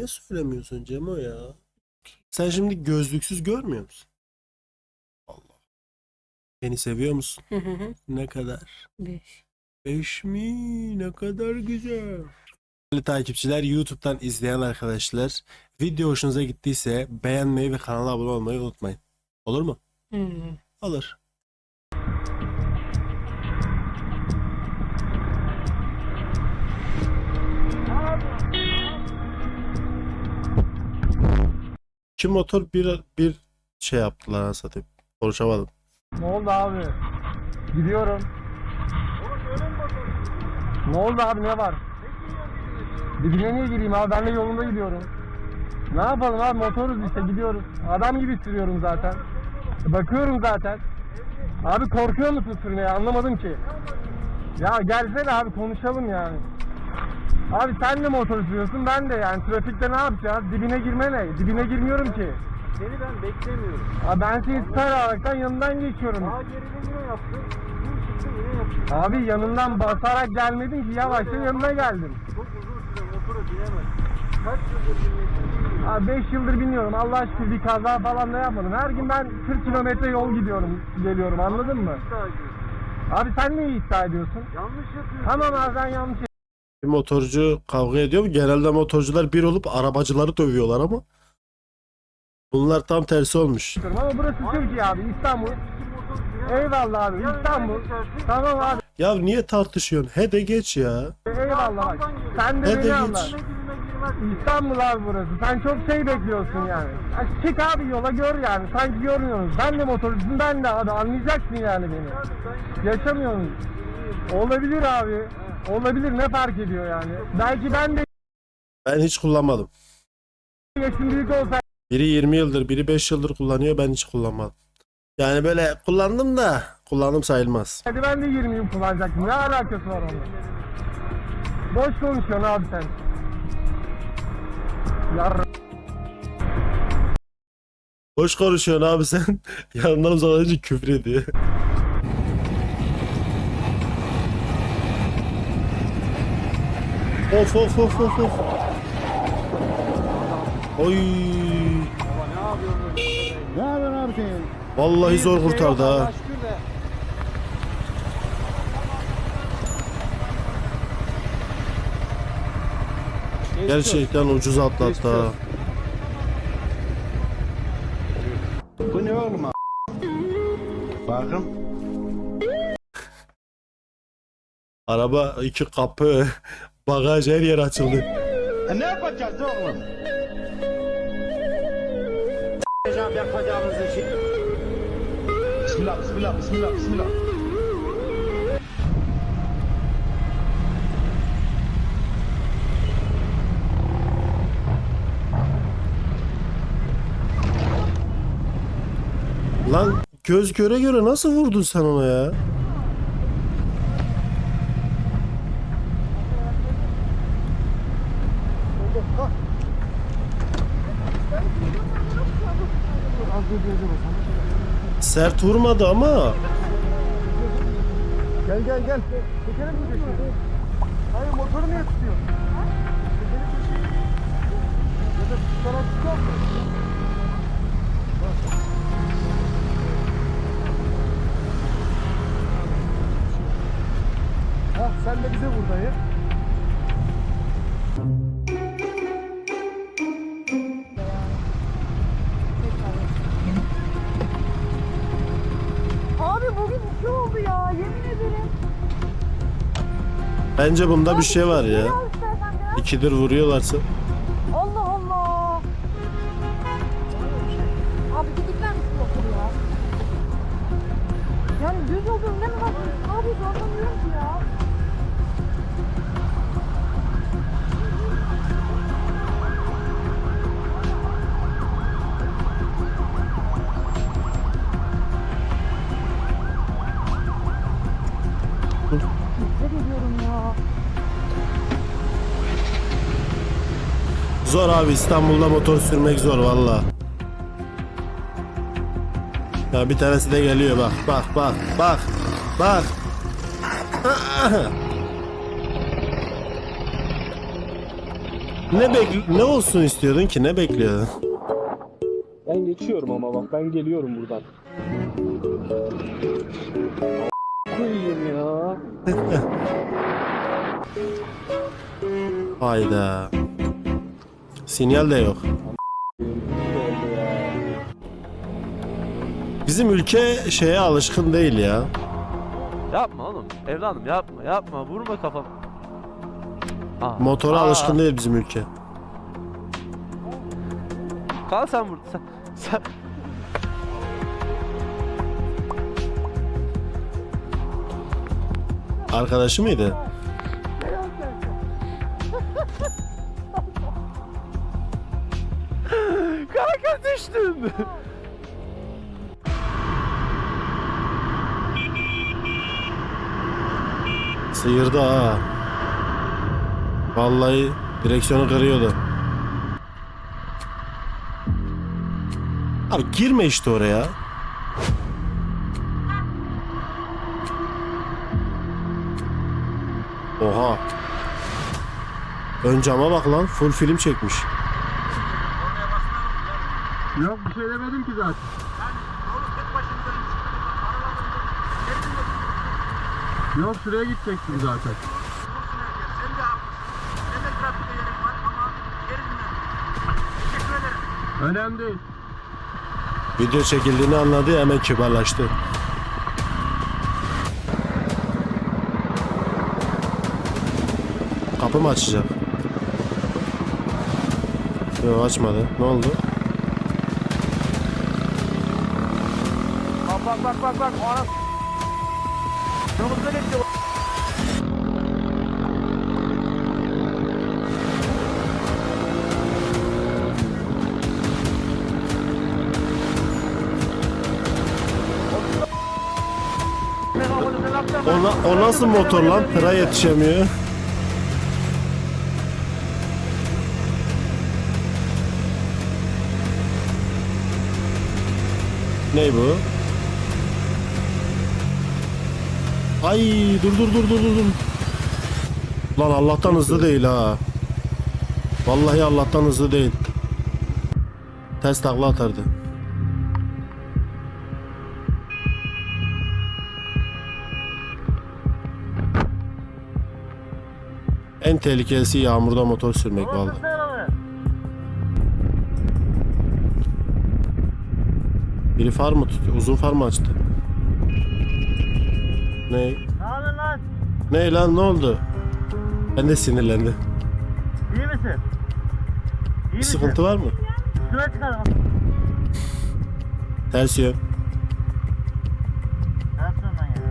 Niye söylemiyorsun Cemo ya? Sen şimdi gözlüksüz görmüyor musun? Allah. Beni seviyor musun? Hı hı hı. Ne kadar? Beş. Beş mi? Ne kadar güzel. Değerli takipçiler, YouTube'dan izleyen arkadaşlar, video hoşunuza gittiyse beğenmeyi ve kanala abone olmayı unutmayın. Olur mu? Hı. Olur. İki motor bir bir şey yaptılar anasını satayım. Konuşamadım. Ne oldu abi? Gidiyorum. Ne oldu abi ne var? Dibine niye gireyim abi ben de yolunda gidiyorum. Ne yapalım abi motoruz işte gidiyoruz. Adam gibi sürüyorum zaten. Bakıyorum zaten. Abi korkuyor musun sürmeye anlamadım ki. Ya gelsene abi konuşalım yani. Abi sen de motor sürüyorsun ben de yani trafikte ne yapacağız? Dibine girme ne? Dibine girmiyorum ki. Seni ben beklemiyorum. Abi ben seni tutar alaraktan yanından geçiyorum. Daha geride yine yaptın. Bu çıktı yine yaptın. Abi yanından basarak gelmedin ki yavaşça yanına geldim. Çok uzun süre motora binemezsin. Kaç yıldır binmesin Abi 5 yıldır biniyorum. Allah aşkına bir kaza falan da yapmadım. Her gün ben 40 kilometre yol gidiyorum, geliyorum anladın mı? Abi sen neyi iddia ediyorsun? Yanlış yapıyorsun. Tamam abi ben yanlış Bir motorcu kavga ediyor? Genelde motorcular bir olup arabacıları dövüyorlar ama bunlar tam tersi olmuş. ama burası Türkiye abi İstanbul. Eyvallah abi İstanbul. Tamam abi Ya niye tartışıyorsun? He de geç ya. eyvallah bak. Sen de Hadi beni geç. anla. İstanbul abi burası. Sen çok şey bekliyorsun yani. Ya çık abi yola gör yani. Sanki görmüyorsun. Ben de motorcusun ben de abi anlayacaksın yani beni. Yaşamıyorsun. Olabilir abi. Olabilir ne fark ediyor yani. Belki ben de Ben hiç kullanmadım. yaşım büyük olsaydı Biri 20 yıldır, biri 5 yıldır kullanıyor. Ben hiç kullanmadım. Yani böyle kullandım da kullandım sayılmaz. ben de 20 yıl kullanacaktım. Ne alakası var onunla? Boş konuşuyorsun abi sen. Yar Hoş konuşuyorsun abi sen. Yanından uzaklaşınca küfür ediyor. Of of of of of. Oy. Ne yapıyorsun abi sen? Vallahi zor kurtardı ha. Gerçekten ucuz atlattı ha. Bu ne oğlum a- Bakın. Araba iki kapı, bagaj her yer açıldı. E ne yapacağız oğlum? Yapacağımız işi. Bismillah, bismillah, bismillah, bismillah. Lan göz göre göre nasıl vurdun sen ona ya? Sert vurmadı ama Gel gel gel. Tekerim mi düşüyor? Hayır motoru niye tutuyor? Ya da tutarak tutar mı? Ha sen de bize vur. İki oldu ya yemin ederim. bence bunda bir şey var ya. İkidir vuruyorlarsa. Zor abi İstanbul'da motor sürmek zor valla. Ya bir tanesi de geliyor bak bak bak bak bak. Ne bek ne olsun istiyordun ki? Ne bekliyordun? Ben geçiyorum ama bak ben geliyorum buradan. Koyayım ya. Hayda. Sinyal de yok. Bizim ülke şeye alışkın değil ya. Yapma oğlum. Evladım yapma yapma. Vurma kafam. Aa, Motora aa. alışkın değil bizim ülke. Kal sen burada. Sen, sen... Arkadaşı mıydı? Düştüm. Sıyırdı ha. Vallahi direksiyonu kırıyordu. Abi girme işte oraya. Oha. Ön cama bak lan full film çekmiş. Yok bir şey demedim ki zaten. Yok şuraya zaten. De trafikte yerin var ama geri dinle. Teşekkür ederim. Önemli değil. Video çekildiğini anladı hemen kibarlaştı. Kapı mı açacak? Yok açmadı. Ne oldu? Bak bak bak bak ana... Geçti. O, o nasıl motor lan? Tıra yetişemiyor. Ne bu? Ay dur dur dur dur dur. Lan Allah'tan hızlı değil ha. Vallahi Allah'tan hızlı değil. Ters takla atardı. En tehlikelisi yağmurda motor sürmek vallahi. Biri far mı tutuyor? Uzun far mı açtı? Ne? Ne lan? Ne lan ne oldu? Ben de sinirlendim. İyi misin? İyi Bir sıkıntı var mı? Şuna çıkalım. Ters yön. Ne yaptın lan ya?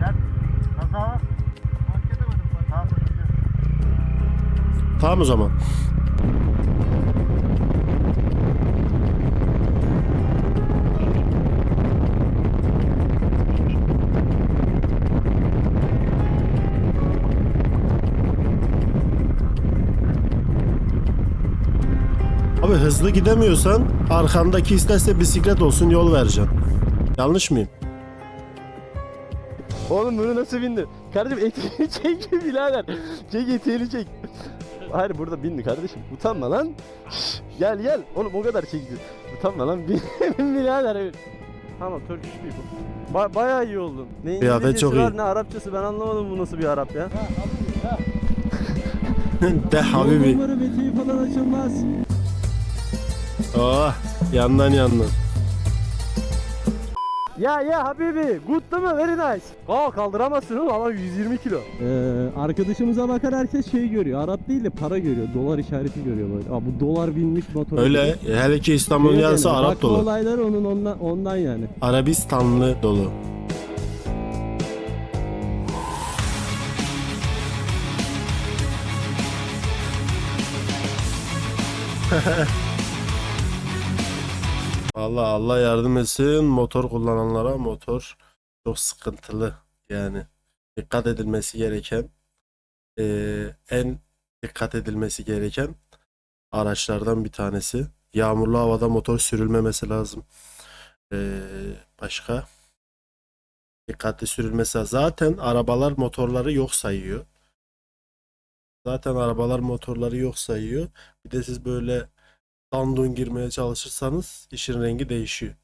Sen nasıl hava? Fark edemedim. Tamam. Tamam o zaman. Abi hızlı gidemiyorsan arkandaki isterse bisiklet olsun yol vereceğim. Yanlış mıyım? Oğlum bunu nasıl bindi? Kardeşim eteğini çek birader. Çek eteğini çek. Hayır burada bindi kardeşim. Utanma lan. Şş, gel gel. Oğlum o kadar çekti. Utanma lan. Bin birader. Tamam Turkish people. Ba- bayağı iyi oldun. Ne İngilizcesi çok var iyi. ne Arapçası ben anlamadım bu nasıl bir Arap ya. De Habibi. Umarım eteği falan açılmaz. Oh, yandan yandan. Ya ya Habibi. Good değil mi? Very nice. Aa kaldıramazsın oğlum ama 120 kilo. Ee, arkadaşımıza bakar herkes şey görüyor. Arap değil de para görüyor. Dolar işareti görüyor böyle. Aa, bu dolar binmiş motor. Öyle hele ki Diyor yarısı yani, Arap bakma dolu. olaylar onun ondan, ondan yani. Arabistanlı dolu. Allah Allah yardım etsin motor kullananlara motor çok sıkıntılı yani dikkat edilmesi gereken eee, en dikkat edilmesi gereken araçlardan bir tanesi. Yağmurlu havada motor sürülmemesi lazım. Eee, başka dikkatli sürülmesi. Zaten arabalar motorları yok sayıyor. Zaten arabalar motorları yok sayıyor. Bir de siz böyle dandun girmeye çalışırsanız işin rengi değişiyor.